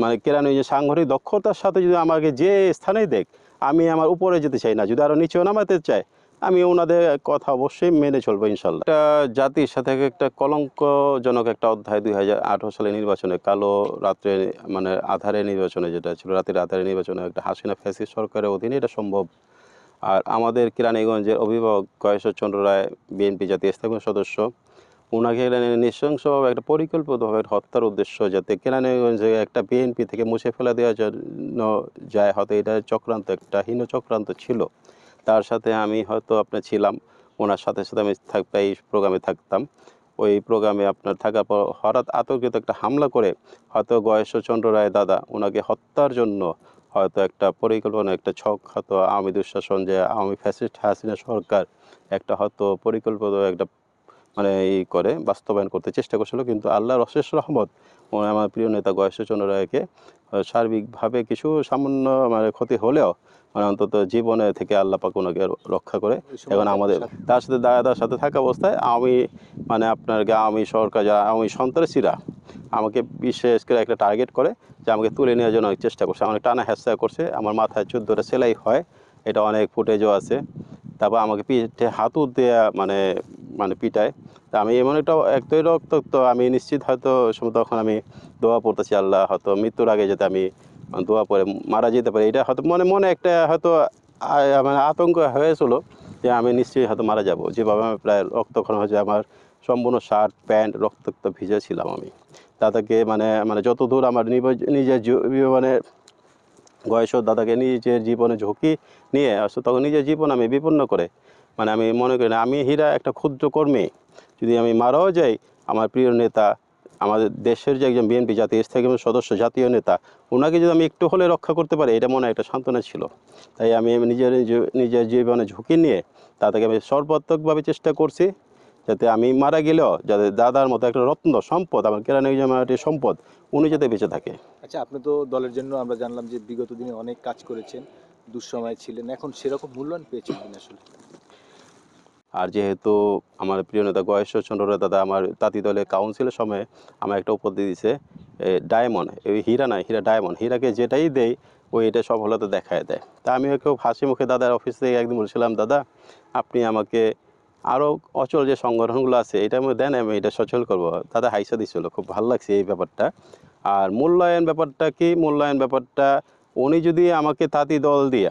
মানে কেরানি যে সাংগঠনিক দক্ষতার সাথে যদি আমাকে যে স্থানেই দেখ, আমি আমার উপরে যেতে চাই না। যদি আরও নিচেও নামাতে চাই আমি ওনাদের কথা অবশ্যই মেনে চলবো ইনশাল্লাহ। একটা জাতির সাথে একটা কলঙ্কজনক একটা অধ্যায় দুই হাজার আঠারো সালে নির্বাচনে, কালো রাত্রে মানে আধারে নির্বাচনে যেটা ছিল, রাতের আধারে নির্বাচনে একটা হাসিনা ফ্যাসিস্ট সরকারের অধীনে এটা সম্ভব। আর আমাদের কিরানীগঞ্জের অভিভাবক গয়েশ্বরচন্দ্র রায়, বিএনপি জাতীয় স্থায়ী সদস্য ওনাকে নৃশংসভাবে একটা পরিকল্পিতভাবে হত্যার উদ্দেশ্য যাতে কেরানীগঞ্জে একটা বিএনপি থেকে মুছে ফেলা দেওয়ার জন্য যায়, হয়তো এটা চক্রান্ত, একটা হীন চক্রান্ত ছিল। তার সাথে আমি হয়তো আপনার ছিলাম, ওনার সাথে সাথে আমি থাক, এই প্রোগ্রামে থাকতাম। ওই প্রোগ্রামে আপনার থাকার পর হঠাৎ আতঙ্কিত একটা হামলা করে হয়তো গয়েশ্বরচন্দ্র রায় দাদা ওনাকে হত্যার জন্য হয়তো একটা পরিকল্পনা, একটা ছক হয়তো আওয়ামী দুঃশাসন যে আওয়ামী ফ্যাসিস্ট হাসিনা সরকার একটা হয়তো পরিকল্পিত একটা মানে এই করে বাস্তবায়ন করতে চেষ্টা করছিল কিন্তু আল্লাহর অশেষ রহমত আমার প্রিয় নেতা গয়েশ্বরচন্দ্র রায়কে সার্বিকভাবে কিছু সামান্য মানে ক্ষতি হলেও মানে অন্তত জীবনে থেকে আল্লাহ পাক ওনাকে রক্ষা করে। এখন আমাদের তার সাথে দাদার সাথে থাকা অবস্থায় আমি মানে আপনার আমি সরকার যারা আমি সন্ত্রাসীরা আমাকে বিশেষ করে একটা টার্গেট করে যে আমাকে তুলে নেওয়ার জন্য অনেক চেষ্টা করছে। অনেক টানা হেঁচা করছে আমার মাথায় চোদ্দোটা সেলাই হয় এটা অনেক ফুটেজও আছে। তারপর আমাকে পিঠে হাতু দেয়া মানে মানে পিটায়। তা আমি এমন একটা একটাই রক্তাক্ত আমি নিশ্চিত হয়তো তখন আমি দোয়া পড়তেছি আল্লাহ, হয়তো মৃত্যুর আগে যাতে আমি দোয়া পড়ে মারা যেতে পারি। এটা হয়তো মনে মনে একটা হয়তো মানে আতঙ্ক হয়েছিল যে আমি নিশ্চয়ই হয়তো মারা যাব। যেভাবে আমি প্রায় রক্তক্ষরণ হয়েছে, আমার সম্পূর্ণ শার্ট, প্যান্ট রক্তাক্ত ভিজে ছিলাম আমি। দাদাকে মানে মানে যত দূর আমার নিজের মানে বয়স দাদাকে নিজের জীবনে ঝুঁকি নিয়ে, তখন নিজের জীবন আমি বিপন্ন করে মানে আমি মনে করি না, আমি হীরা একটা ক্ষুদ্র কর্মী। যদি আমি মারাও যাই, আমার প্রিয় নেতা, আমাদের দেশের যে একজন বিএনপি জাতীয় স্থায়ী সদস্য, জাতীয় নেতা ওনাকে যদি আমি একটু হলে রক্ষা করতে পারি, এটা মনে একটা সান্ত্বনা ছিল। তাই আমি নিজের নিজের জীবনে ঝুঁকি নিয়ে তাদেরকে আমি সর্বাত্মকভাবে চেষ্টা করছি, যাতে আমি মারা গেলেও যাতে দাদার মতো একটা রত্ন, সম্পদ, আমার কেরানীগঞ্জের সম্পদ, উনি যাতে বেঁচে থাকে। আচ্ছা আপনি তো দলের জন্য আমরা জানলাম যে বিগত দিনে অনেক কাজ করেছেন, দুঃসময় ছিলেন, এখন সেরকম মূল্যায়ন পেয়েছেন আসলে? আর যেহেতু আমার প্রিয় নেতা গয়েশ্বরচন্দ্র দাদা আমার তাঁতি দলের কাউন্সিলের সময় আমার একটা উপর দিয়ে দিছে ডায়মন্ড ওই হীরা নয়, হীরা ডায়মন্ড, হীরাকে যেটাই দেয় ওই এটা সফলতা দেখায় দেয়। তা আমি ওকে হাসি মুখে দাদার অফিস থেকে একদিন বলছিলাম, দাদা, আপনি আমাকে আরও অচল যে সংগঠনগুলো আছে, এটার মধ্যে দেন, আমি এটা সচল করব। দাদা হাইসা দিছিল খুব ভালো লাগছে এই ব্যাপারটা। আর মূল্যায়ন ব্যাপারটা কি? মূল্যায়ন ব্যাপারটা, উনি যদি আমাকে তাঁতি দল দিয়ে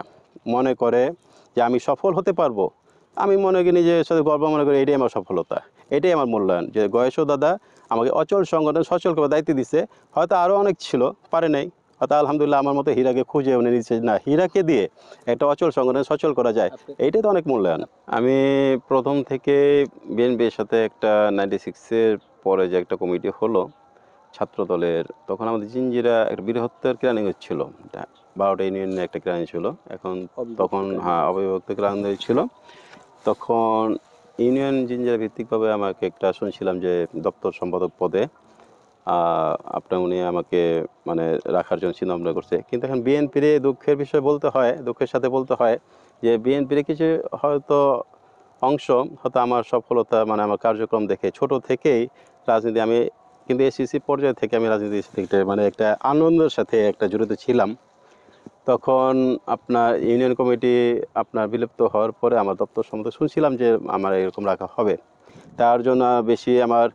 মনে করে যে আমি সফল হতে পারব আমি মনে করি নিজের সাথে গর্ব মনে করি এটাই আমার সফলতা। এটাই আমার মূল্যায়ন যে গয়েশ দাদা আমাকে অচল সংগঠন সচল করার দায়িত্ব দিছে। হয়তো আরও অনেক ছিল পারে নাই। হয়তো আলহামদুলিল্লাহ আমার মতো হীরাকে খুঁজে উনি নিচ্ছে না। হীরাকে দিয়ে একটা অচল সংগঠন সচল করা যায় এইটাই তো অনেক মূল্যায়ন। আমি প্রথম থেকে বিএনপির সাথে একটা নাইনটি সিক্সের পরে যে একটা কমিটি হলো ছাত্র দলের তখন আমাদের জিঞ্জিরা একটা বৃহত্তর কেরানি ছিল। এটা বারোটা ইউনিয়নের একটা কেরানি ছিল। এখন তখন হ্যাঁ অবিভক্ত কেরানি ছিল। তখন ইউনিয়ন জিঞ্জিরা ভিত্তিকভাবে আমাকে একটা শুনছিলাম যে দপ্তর সম্পাদক পদে আপনার উনি আমাকে মানে রাখার জন্য চিন্তা ভাবনা করছে। কিন্তু এখন বিএনপির দুঃখের বিষয় বলতে হয়, দুঃখের সাথে বলতে হয় যে বিএনপির কিছু হয়তো অংশ, হয়তো আমার সফলতা মানে আমার কার্যক্রম দেখে ছোট থেকেই রাজনীতি আমি, কিন্তু এসিসি পর্যায় থেকে আমি রাজনীতির সাথে মানে একটা আনন্দের সাথে একটা জড়িত ছিলাম। তখন আপনার ইউনিয়ন কমিটি আপনার বিলুপ্ত হওয়ার পরে আমার দপ্তর সম্বন্ধে শুনছিলাম যে আমার এরকম রাখা হবে। তার জন্য বেশি আমার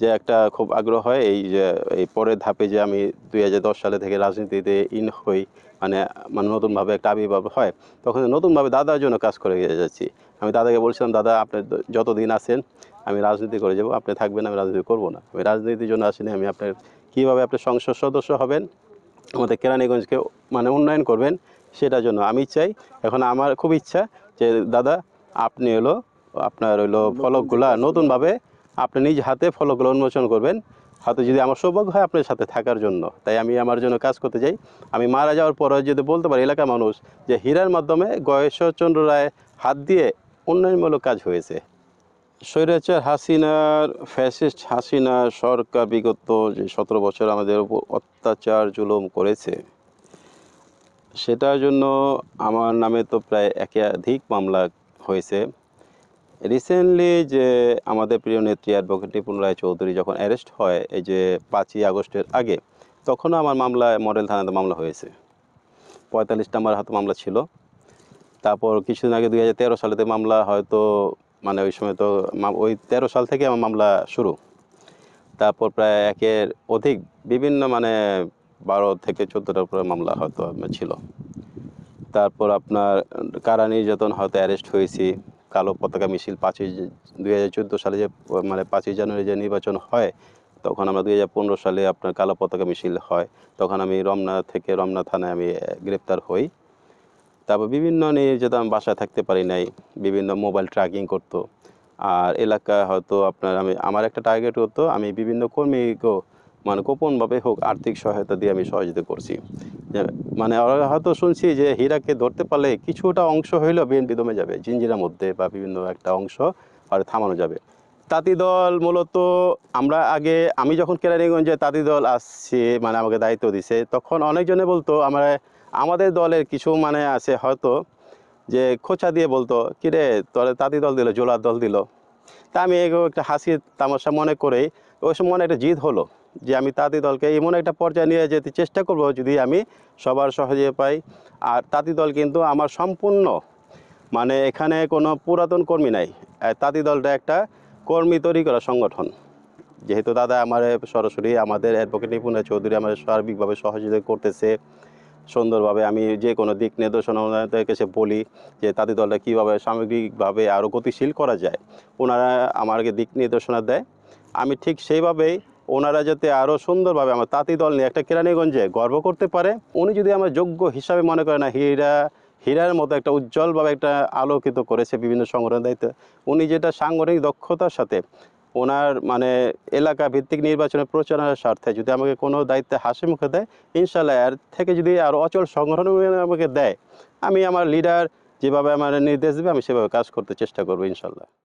যে একটা খুব আগ্রহ হয় এই যে, এই পরের ধাপে যে আমি দুই হাজার দশ সালে থেকে রাজনীতিতে ইন হই মানে মানে নতুনভাবে একটা আবির্ভাব হয়, তখন নতুনভাবে দাদার জন্য কাজ করে যাচ্ছি। আমি দাদাকে বলছিলাম, দাদা, আপনি যতদিন আছেন, আমি রাজনীতি করে যাব, আপনি থাকবেন, আমি রাজনীতি করব না। আমি রাজনীতির জন্য আসিনি, আমি আপনার, কীভাবে আপনি সংসদ সদস্য হবেন আমাদের কেরানীগঞ্জকে মানে উন্নয়ন করবেন সেটার জন্য আমি চাই। এখন আমার খুব ইচ্ছা যে দাদা আপনি হলো আপনার হইল ফলকগুলা নতুনভাবে আপনি নিজ হাতে ফলকগুলো উন্মোচন করবেন। হয়তো যদি আমার সৌভাগ্য হয় আপনার সাথে থাকার জন্য। তাই আমি আমার জন্য কাজ করতে চাই। আমি মারা যাওয়ার পরে যদি বলতে পারি এলাকার মানুষ যে হীরার মাধ্যমে গয়েশ্বরচন্দ্র রায় হাত দিয়ে উন্নয়নমূলক কাজ হয়েছে। স্বৈরাচার হাসিনার, ফ্যাসিস্ট হাসিনা সরকার বিগত যে সতেরো বছর আমাদের উপর অত্যাচার, জুলুম করেছে, সেটার জন্য আমার নামে তো প্রায় একাধিক মামলা হয়েছে। রিসেন্টলি যে আমাদের প্রিয় নেত্রী অ্যাডভোকেট টিপুন রায় চৌধুরী যখন অ্যারেস্ট হয়, এই যে পাঁচই আগস্টের আগে, তখনও আমার মামলায় মডেল থানাতে মামলা হয়েছে। পঁয়তাল্লিশটা আমার হাতে মামলা ছিল। তারপর কিছুদিন আগে দুই হাজার তেরো সালেতে মামলা হয়তো মানে ওই সময় তো ওই তেরো সাল থেকে আমার মামলা শুরু। তারপর প্রায় একের অধিক বিভিন্ন মানে বারো থেকে চোদ্দোটার উপরে মামলা হয়তো ছিল। তারপর আপনার কারা নির্যাতন হয়তো অ্যারেস্ট হয়েছি। কালো পতাকা মিছিল পাঁচই দুই হাজার চোদ্দ সালে যে মানে পাঁচই জানুয়ারি যে নির্বাচন হয়, তখন আমরা দুই হাজার পনেরো সালে আপনার কালো পতাকা মিছিল হয়। তখন আমি রমনা থেকে রমনা থানায় আমি গ্রেপ্তার হই। তারপর বিভিন্ন নির্যাতন আমি বাসায় থাকতে পারি নাই, বিভিন্ন মোবাইল ট্র্যাকিং করতো। আর এলাকায় হয়তো আপনার আমি, আমার একটা টার্গেট হতো, আমি বিভিন্ন কর্মীকেও মানে গোপনভাবে হোক আর্থিক সহায়তা দিয়ে আমি সহযোগিতা করছি। মানে হয়তো শুনছি যে হীরাকে ধরতে পারলে কিছুটা অংশ হইলেও বিএনপি দমে যাবে, জিঞ্জিরার মধ্যে বা বিভিন্ন একটা অংশ আর থামানো যাবে। তাঁতি দল মূলত আমরা আগে, আমি যখন কেরানীগঞ্জে তাঁতি দল আসছি মানে আমাকে দায়িত্ব দিছে, তখন অনেকজনে বলতো, আমরা, আমাদের দলের কিছু মানে আছে হয়তো, যে খোঁচা দিয়ে বলতো, কিরে, তোর তাঁতি দল দিল জোলার দল দিল? তা আমি একটা হাসি, তামাশা মনে করেই ওই সময় মনে একটা জিদ হলো, যে আমি তাঁতি দলকে এমন একটা পর্যায়ে নিয়ে যেতে চেষ্টা করব যদি আমি সবার সহজে পাই। আর তাঁতি দল কিন্তু আমার সম্পূর্ণ মানে এখানে কোনো পুরাতন কর্মী নাই। তাঁতি দলটা একটা কর্মী তৈরি করা সংগঠন। যেহেতু দাদা আমার সরাসরি আমাদের অ্যাডভোকেট নিপুণা চৌধুরী আমার সার্বিকভাবে সহযোগিতা করতেছে, সুন্দরভাবে আমি যে কোনো দিক নির্দেশনা কাছে বলি যে তাদের দলটা কীভাবে সামগ্রিকভাবে আরও গতিশীল করা যায়, ওনারা আমাকে দিক নির্দেশনা দেয়। আমি ঠিক সেইভাবেই ওনারা যাতে আরও সুন্দরভাবে আমার তাঁতি দল নিয়ে একটা কেরানীগঞ্জে গর্ব করতে পারে, উনি যদি আমার যোগ্য হিসাবে মনে করে না, হীরা হীরার মতো একটা উজ্জ্বলভাবে একটা আলোকিত করেছে বিভিন্ন সংগঠনের দায়িত্ব। উনি যেটা সাংগঠনিক দক্ষতার সাথে ওনার মানে এলাকা ভিত্তিক নির্বাচনের প্রচারণার স্বার্থে যদি আমাকে কোনো দায়িত্বে হাসি মুখে দেয়, ইনশাল্লাহ এর থেকে যদি আরও অচল সংগঠন আমাকে দেয়, আমি আমার লিডার যেভাবে আমার নির্দেশ দেবে, আমি সেভাবে কাজ করতে চেষ্টা করব ইনশাল্লাহ।